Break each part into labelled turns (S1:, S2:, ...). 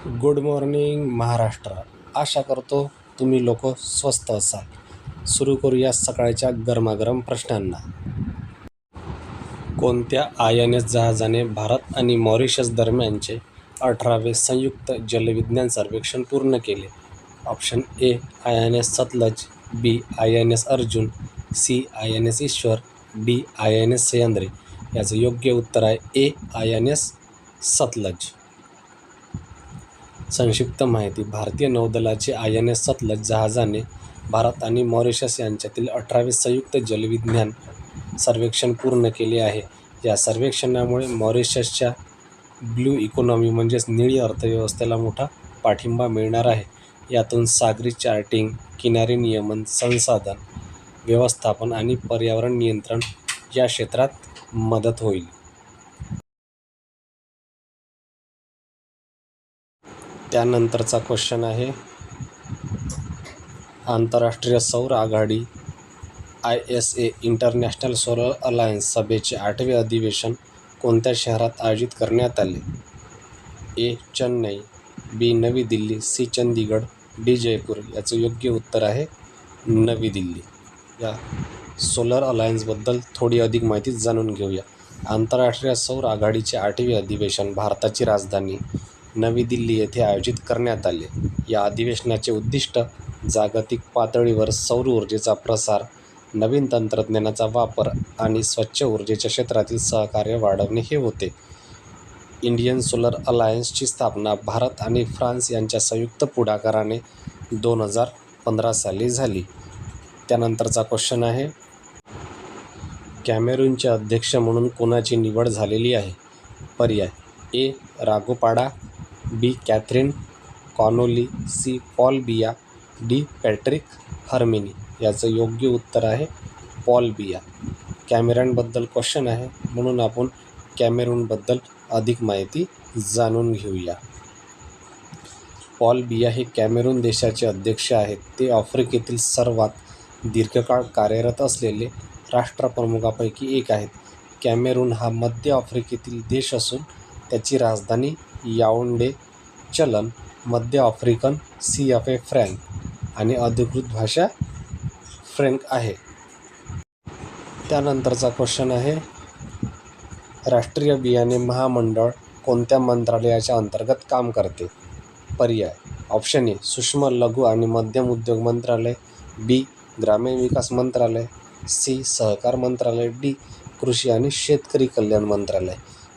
S1: Good morning Maharashtra. आशा करतो तुम्ही लोक स्वस्त असाल. सुरू करूया सकाळच्या गरमागरम प्रश्नांना. कोणत्या आय एन एस जहाजाने भारत आणि मॉरिशस दरम्यानचे अठरावे संयुक्त जलविज्ञान सर्वेक्षण पूर्ण केले? Option A I N S Sutlej B I N S Arjun C I N S Ishwar D I N S Sahyadri याचं योग्य उत्तर आहे A I N S Sutlej. संक्षिप्त माहिती. भारतीय नौदलाचे आय एन एस सतलज जहाजाने भारत आणि मॉरिशस यांच्यातील अठरावे संयुक्त जलविज्ञान सर्वेक्षण पूर्ण केले आहे. या सर्वेक्षणामुळे मॉरिशसच्या ब्ल्यू इकॉनॉमी म्हणजेच निळी अर्थव्यवस्थेला मोठा पाठिंबा मिळणार आहे. यातून सागरी चार्टिंग किनारी नियमन संसाधन व्यवस्थापन आणि पर्यावरण नियंत्रण या क्षेत्रात मदत होईल. त्यानंतरचा क्वेश्चन आहे आंतरराष्ट्रीय सौर आघाडी I S A international solar alliance सभेचे आठवे अधिवेशन कोणत्या शहरात आयोजित करण्यात आले? A Chennai B Navi Delhi C Chandigarh D Jaipur याचं योग्य उत्तर आहे नवी दिल्ली. या सोलर अलायन्सबद्दल थोडी अधिक माहिती जाणून घेऊया. आंतरराष्ट्रीय सौर आघाडीचे आठवे अधिवेशन भारताची राजधानी नवी दिल्ली येथे आयोजित करण्यात आले. या अधिवेशनाचे उद्दिष्ट जागतिक पातळीवर सौर ऊर्जेचा प्रसार नवीन तंत्रज्ञानाचा वापर आणि स्वच्छ ऊर्जेच्या क्षेत्रातील सहकार्य वाढवणे हे होते. इंडियन सोलर अलायन्सची स्थापना भारत आणि फ्रान्स यांच्या संयुक्त पुढाकाराने दोन हजार पंधरा साली झाली. त्यानंतरचा क्वेश्चन आहे कॅमेरूनचे अध्यक्ष म्हणून कोणाची निवड झालेली आहे? पर्याय A. रागोपाडा B. Catherine Connolly C. Paul Biya D. Patrick Herminie. याचं योग्य उत्तर आहे पॉल बिया. कॅमेरॉनबद्दल क्वेश्चन आहे म्हणून आपण कॅमेरूनबद्दल अधिक माहिती जाणून घेऊया. पॉल बिया हे कॅमेरून देशाचे अध्यक्ष आहेत. ते आफ्रिकेतील सर्वात दीर्घकाळ कार्यरत असलेले राष्ट्रप्रमुखापैकी एक आहेत. कॅमेरून हा मध्य आफ्रिकेतील देश असून त्याची राजधानी याओंडे चलन मध्य African C F A franc आणि अधिकृत भाषा फ्रँक आहे. त्यानंतरचा क्वेश्चन आहे राष्ट्रीय बियाणे महामंडळ कोणत्या मंत्रालयाच्या अंतर्गत काम करते? पर्याय ऑप्शन ए सूक्ष्म लघु आणि मध्यम उद्योग मंत्रालय बी ग्रामीण विकास मंत्रालय सी सहकार मंत्रालय डी कृषी आणि शेतकरी कल्याण मंत्रालय.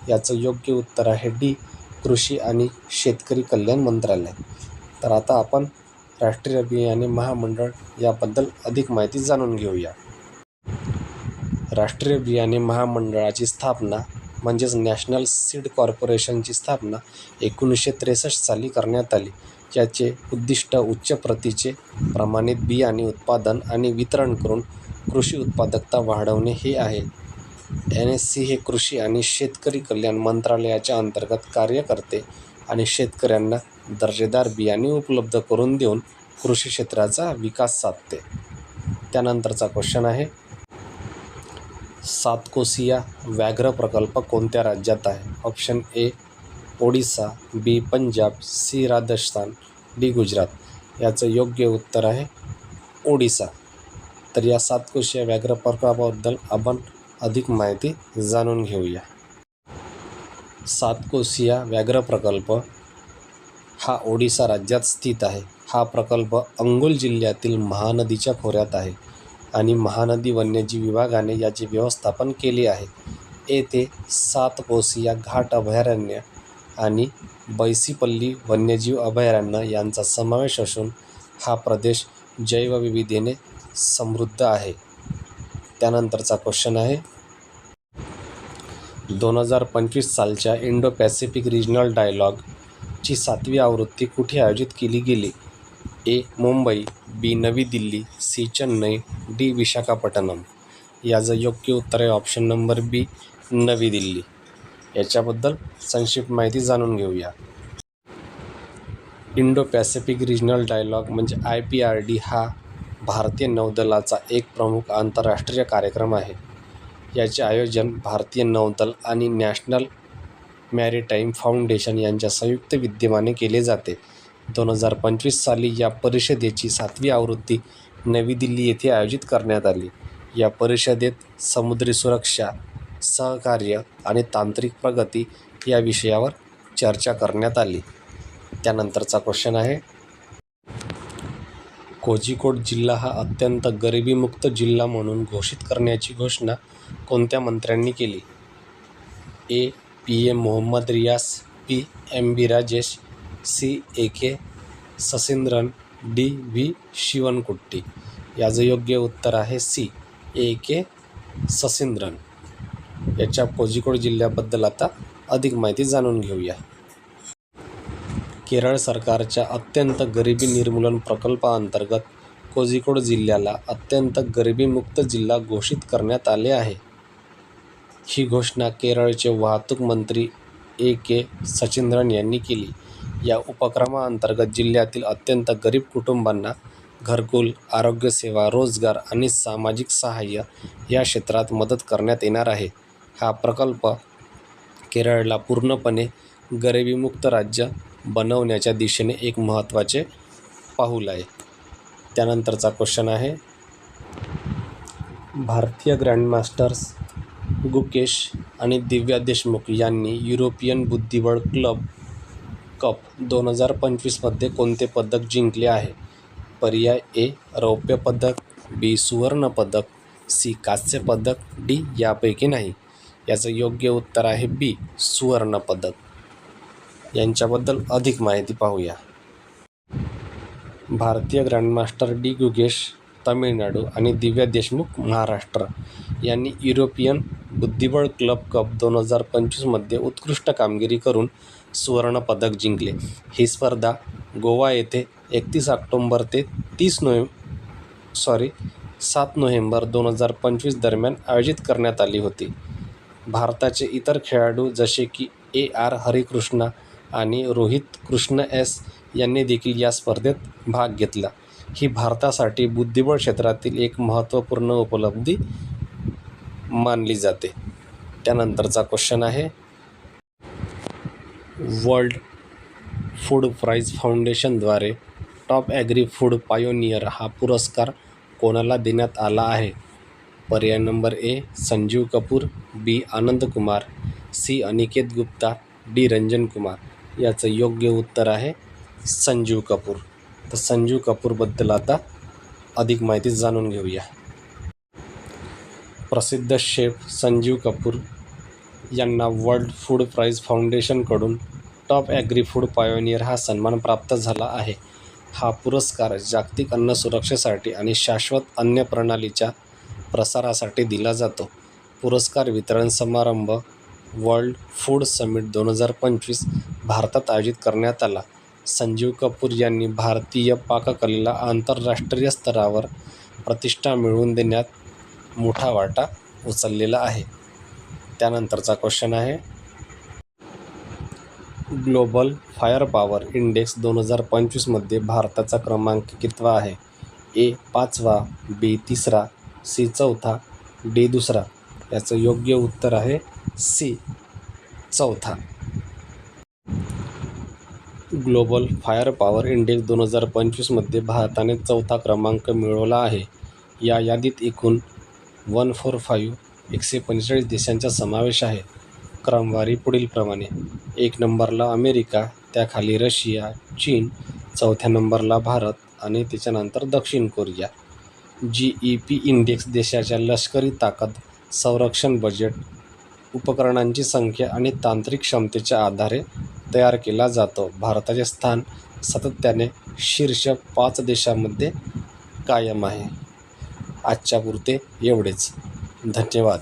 S1: याचं योग्य उत्तर आहे डी कृषी आणि शेतकरी कल्याण मंत्रालय. तर आता आपण राष्ट्रीय बियाणे महामंडळ याबद्दल अधिक माहिती जाणून घेऊया. राष्ट्रीय बियाणे महामंडळाची स्थापना म्हणजेच नॅशनल सीड कॉर्पोरेशनची स्थापना एकोणीसशे त्रेसष्ट साली करण्यात आली. याचे उद्दिष्ट उच्च प्रतीचे प्रमाणित बियाणे उत्पादन आणि वितरण करून कृषी उत्पादकता वाढवणे हे आहे. एन एस सी हे कृषी आणि शेतकरी कल्याण मंत्रालयाच्या अंतर्गत कार्य करते आणि शेतकऱ्यांना दर्जेदार बियाणे उपलब्ध करून देऊन कृषी क्षेत्राचा विकास साधते. त्यानंतरचा क्वेश्चन आहे सातकोसिया व्याघ्र प्रकल्प कोणत्या राज्यात आहे? Option A Odisha B Punjab C Rajasthan D Gujarat. याचं योग्य उत्तर आहे ओडिसा. तर या सातकोशिया व्याघ्र प्रकल्पाबद्दल आपण अधिक माहिती जाणून घेऊया. सातकोसिया व्याघ्र प्रकल्प हा ओडिसा राज्यात स्थित आहे. हा प्रकल्प अंगुल जिल्ह्यातील महानदीच्या खोऱ्यात आहे आणि महानदी वन्यजीव विभागाने याचे व्यवस्थापन केले आहे. येथे सातकोसिया घाट अभयारण्य आणि बैसीपल्ली वन्यजीव अभयारण्य यांचा समावेश असून हा प्रदेश जैवविविधेने समृद्ध आहे. त्यानंतरचा क्वेश्चन आहे. दोन हजार पंचवीस सालच्या इंडो पॅसिफिक रिजनल डायलॉगची सातवी आवृत्ती कुठे आयोजित केली गेली? A Mumbai B Navi Delhi C Chennai D Visakhapatnam. याचं योग्य उत्तर आहे ऑप्शन नंबर बी नवी दिल्ली. याच्याबद्दल संक्षिप्त माहिती जाणून घेऊया. इंडो पॅसिफिक रिजनल डायलॉग म्हणजे आय पी आर डी हा भारतीय नौदलाचा एक प्रमुख आंतरराष्ट्रीय कार्यक्रम आहे. याचे आयोजन भारतीय नौदल आणि नॅशनल मॅरिटाईम फाउंडेशन यांच्या संयुक्त विद्यमाने केले जाते. दोन हजार पंचवीस साली या परिषदेची सातवी आवृत्ती नवी दिल्ली येथे आयोजित करण्यात आली. या परिषदेत समुद्री सुरक्षा, सहकार्य आणि तांत्रिक प्रगती या विषयावर चर्चा करण्यात आली. त्यानंतरचा क्वेश्चन आहे. कोझिकोड जिल्हा हा अत्यंत गरिबीमुक्त जिल्हा म्हणून घोषित करण्याची घोषणा कोणत्या मंत्र्यांनी केली? A. P M Mohammed Riyas P M. B. Rajesh C. A. K. Saseendran D. V. Sivankutty याचं योग्य उत्तर आहे सी. ए. के. ससिंद्रन याच्या कोझिकोड जिल्ह्याबद्दल आता अधिक माहिती जाणून घेऊया. केरळ सरकारच्या अत्यंत गरिबी निर्मूलन प्रकल्पाअंतर्गत कोझिकोड जिल्ह्याला अत्यंत गरिबीमुक्त जिल्हा घोषित करण्यात आले आहे. ही घोषणा केरळचे वाहतूक मंत्री ए. के. सचिंद्रन यांनी केली. या उपक्रमाअंतर्गत जिल्ह्यातील अत्यंत गरीब कुटुंबांना घरकुल, आरोग्यसेवा, रोजगार आणि सामाजिक सहाय्य या क्षेत्रात मदत करण्यात येणार आहे. हा प्रकल्प केरळला पूर्णपणे गरिबीमुक्त राज्य बनवण्याच्या दिशेने एक महत्त्वाचे पाऊल आहे. त्यानंतरचा क्वेश्चन आहे. भारतीय ग्रँडमास्टर्स गुकेश आणि दिव्या देशमुख यांनी युरोपियन बुद्धिबळ क्लब कप दोन हजार पंचवीसमध्ये कोणते पदक जिंकले आहे? पर्याय ए. रौप्य पदक बी. सुवर्ण पदक सी. कांस्य पदक डी. यापैकी नाही. याचं योग्य उत्तर आहे बी. सुवर्ण पदक. यांच्याबद्दल अधिक माहिती पाहूया. भारतीय ग्रँडमास्टर डी. गुगेश तामिळनाडू आणि दिव्या देशमुख महाराष्ट्र यांनी युरोपियन बुद्धिबळ क्लब कप दोन हजार पंचवीसमध्ये उत्कृष्ट कामगिरी करून सुवर्णपदक जिंकले. ही स्पर्धा गोवा येथे एकतीस ऑक्टोंबर ते तीस नोव्हें सॉरी सात नोव्हेंबर दोन हजार पंचवीस दरम्यान आयोजित करण्यात आली होती. भारताचे इतर खेळाडू जसे की ए. आर. हरिकृष्णा आणि रोहित कृष्ण एस. यांनी देखील या स्पर्धेत भाग घेतला. ही भारतासाठी बुद्धिबळ क्षेत्रातील एक महत्त्वपूर्ण उपलब्धी मानली जाते. त्यानंतरचा क्वेश्चन आहे. वर्ल्ड फूड प्राईज फाउंडेशनद्वारे टॉप ॲग्री फूड पायोनियर हा पुरस्कार कोणाला देण्यात आला आहे? पर्याय number A. Sanjeev Kapoor B. Anand Kumar C. Aniket Gupta D. Ranjan Kumar. याचं योग्य उत्तर आहे संजीव कपूर. तर संजीव कपूरबद्दल आता अधिक माहिती जाणून घेऊया. प्रसिद्ध शेफ संजीव कपूर यांना वर्ल्ड फूड प्राईज फाउंडेशनकडून टॉप ॲग्री फूड पायोनियर हा सन्मान प्राप्त झाला आहे. हा पुरस्कार जागतिक अन्न सुरक्षेसाठी आणि शाश्वत अन्न प्रणालीच्या प्रसारासाठी दिला जातो. पुरस्कार वितरण समारंभ वर्ल्ड फूड समिट दोन हजार पंचवीस भारतात आयोजित करण्यात आला. संजीव कपूर यांनी भारतीय पाककलेला आंतरराष्ट्रीय स्तरावर प्रतिष्ठा मिळवून देण्यात मोठा वाटा उचललेला आहे. त्यानंतरचा क्वेश्चन आहे. ग्लोबल फायर पॉवर इंडेक्स दोन हजार पंचवीसमध्ये भारताचा क्रमांक कितवा आहे? ए. पाचवा बी. तिसरा सी. चौथा डी. दुसरा. याचं योग्य उत्तर आहे सी. चौथा. ग्लोबल फायर पॉवर इंडेक्स दोन हजार पंचवीसमध्ये भारताने चौथा क्रमांक मिळवला आहे. या यादीत एकूण वन फोर फाईव्ह एकशे पंचेचाळीस देशांचा समावेश आहे. क्रमवारी पुढीलप्रमाणे एक नंबरला अमेरिका, त्याखाली रशिया, चीन, चौथ्या नंबरला भारत आणि त्याच्यानंतर दक्षिण Korea. G E P index देशाच्या लष्करी ताकद, संरक्षण बजेट, उपकरणांची संख्या आणि तांत्रिक क्षमतेच्या आधारे तयार केला जातो. भारताचे स्थान सातत्याने शीर्ष पाच देशांमध्ये कायम आहे. आजच्यापुरते एवढेच. धन्यवाद.